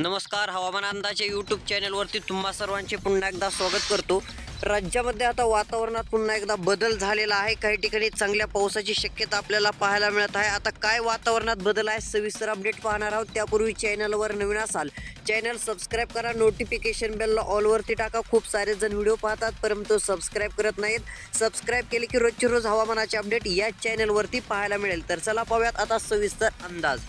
नमस्कार हवामान अंदाजे यूट्यूब चॅनलवरती तुम्हा सर्वांचे पुन्हा एकदा स्वागत करतो. राज्यामध्ये आता वातावरणात पुन्हा एकदा बदल झालेला आहे. काही ठिकाणी चांगल्या पावसाची शक्यता आपल्याला पाहायला मिळत आहे. आता काय वातावरणात बदल आहे सविस्तर अपडेट पाहणार आहोत. त्यापूर्वी चॅनलवर नवीन असाल चॅनल सबस्क्राईब करा. नोटिफिकेशन बेलला ऑलवरती टाका. खूप सारे जण व्हिडिओ पाहतात परंतु सबस्क्राईब करत नाहीत. सबस्क्राईब केले की रोजचे रोज हवामानाचे अपडेट याच चॅनलवरती पाहायला मिळेल. तर चला पाहूयात आता सविस्तर अंदाज.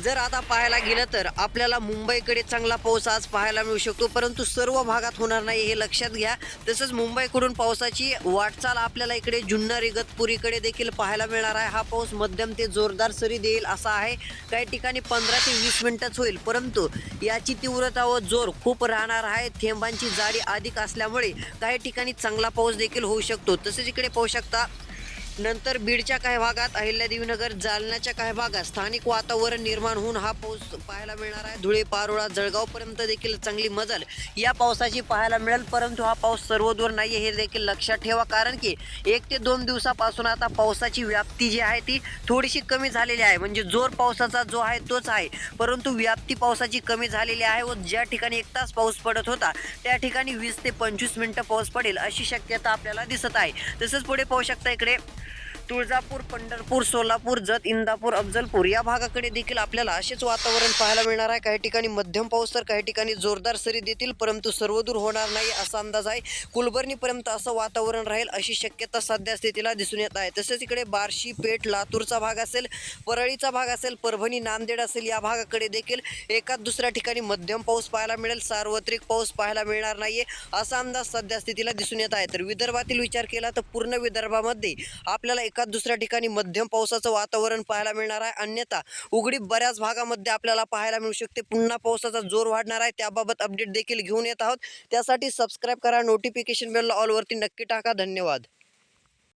जर आता पाहायला गेलं तर आपल्याला मुंबईकडे चांगला पाऊस आज पाहायला मिळू शकतो परंतु सर्व भागात होणार नाही हे लक्षात घ्या. तसंच मुंबईकडून पावसाची वाटचाल आपल्याला इकडे जुन्नर इगतपुरीकडे देखील पाहायला मिळणार आहे. हा पाऊस मध्यम ते जोरदार सरी देईल असा आहे. काही ठिकाणी पंधरा ते वीस मिनिटच होईल परंतु याची तीव्रता व जोर खूप राहणार आहे. थेंबांची जाडी अधिक असल्यामुळे काही ठिकाणी चांगला पाऊस देखील होऊ शकतो. तसेच इकडे पाहू शकता नंतर बीडच्या काही भागात अहिल्यादेवीनगर जालन्याच्या काही भागात स्थानिक वातावरण निर्माण होऊन हा पाऊस पाहायला मिळणार आहे. धुळे पारोळा जळगाव पर्यंत देखील चांगली मजल या पावसाची पाहायला मिळेल परंतु हा पाऊस सर्वदूर नाही हे देखील लक्षात ठेवा कारण की एक ते दोन दिवसापासून आता पावसाची व्याप्ती जी आहे ती थोडीशी कमी झालेली आहे. म्हणजे जोर पावसाचा जो आहे तोच आहे परंतु व्याप्ती पावसाची कमी झालेली आहे व ज्या ठिकाणी एक तास पाऊस पडत होता त्या ठिकाणी वीस ते पंचवीस मिनिटं पाऊस पडेल अशी शक्यता आपल्याला दिसत आहे. तसंच पुढे पाहू शकता इकडे. तुळजापूर पंढरपूर सोलापूर जत इंदापूर अफजलपूर या भागाकडे देखील आपल्याला असेच वातावरण पाहायला मिळणार आहे. काही ठिकाणी मध्यम पाऊस तर काही ठिकाणी जोरदार सरी देतील परंतु सर्वदूर होणार नाही असा अंदाज आहे. कुलबर्णीपर्यंत असं वातावरण राहील अशी शक्यता सध्या स्थितीला दिसून येत आहे. तसेच इकडे बार्शी पेठ लातूरचा भाग असेल परळीचा भाग असेल परभणी नांदेड असेल या भागाकडे देखील एकाच दुसऱ्या ठिकाणी मध्यम पाऊस पाहायला मिळेल. सार्वत्रिक पाऊस पाहायला मिळणार नाहीये असा अंदाज सध्या स्थितीला दिसून येत आहे. तर विदर्भातील विचार केला तर पूर्ण विदर्भामध्ये आपल्याला एका एकाच दुसऱ्या ठिकाणी मध्यम पावसाचं वातावरण पाहायला मिळणार आहे. अन्यथा उघडी बऱ्याच भागामध्ये आपल्याला पाहायला मिळू शकते. पुन्हा पावसाचा जोर वाढणार आहे. त्याबाबत अपडेट देखील घेऊन येत आहोत. त्यासाठी सबस्क्राईब करा. नोटिफिकेशन बेलला ऑलवरती नक्की टाका. धन्यवाद.